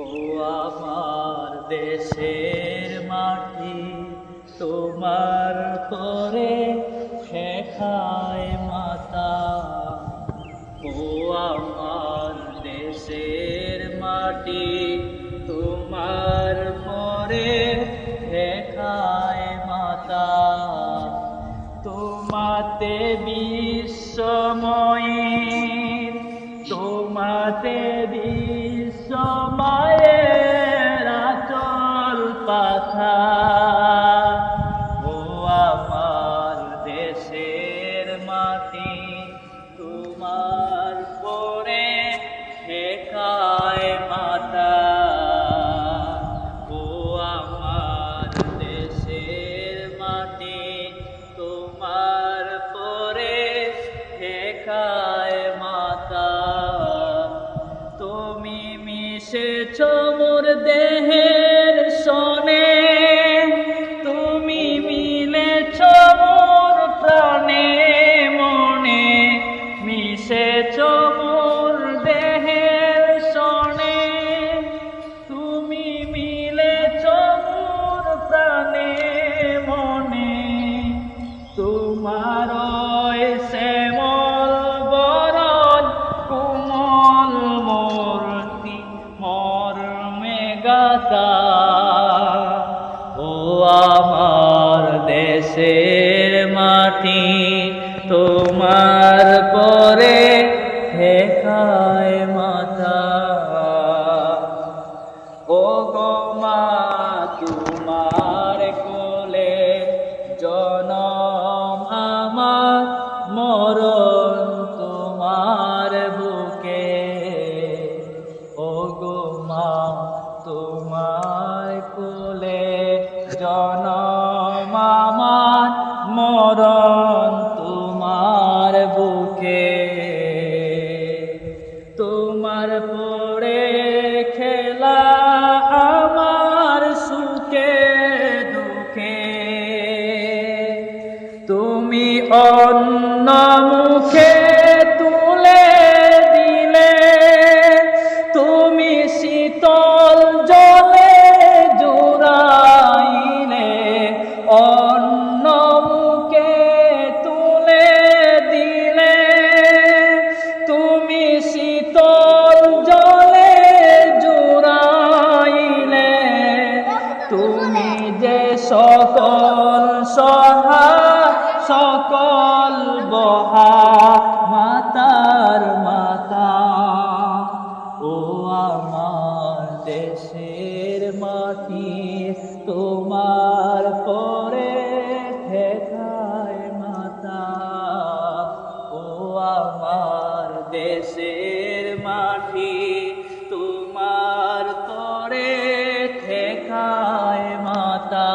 ও আমার দেশের মাটি, তোমার করে শেখায় মাতা। ও আমার দেশের মাটি, তোমার পরে শেখায় মাতা। তোমাতে বিশ্বময়ী, তোমাতে বিশ্বময়ের মিশেছ মোর দেহের সনে। তুমি মিলেছ মোর প্রাণে মনে। মিশেছ গাতা ও আমার দেশের মাটি, তোমার পরে ঠেকায় মাথা ও গো মা, তোমার কোলে জনম আমার মরণ তোমার বুকে। ও গো মা তোমার কোলে জনম আমার মরণ তোমার বুকে। তোমার পরে খেলা আমার সুখে, দুঃখে। তুমি অন্য মুখে তুলে দিলে তুমি শীতল জলে জোড়াইলে। তুমি যে সকল সহা, সকল বহা মাতার মাতা, ও আমার দেশের মাটি তোমার আমার দেশের মাটি, তোমার পরে ঠেকায় মাতা।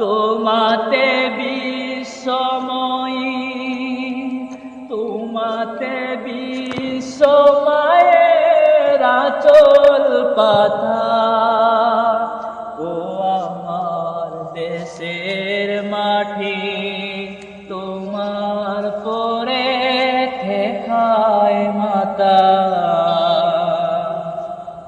তোমাতে বিশ্বময়ী, তোমাতে বিশ্বময়ের আচল পাতা। ও আমার দেশের মাটি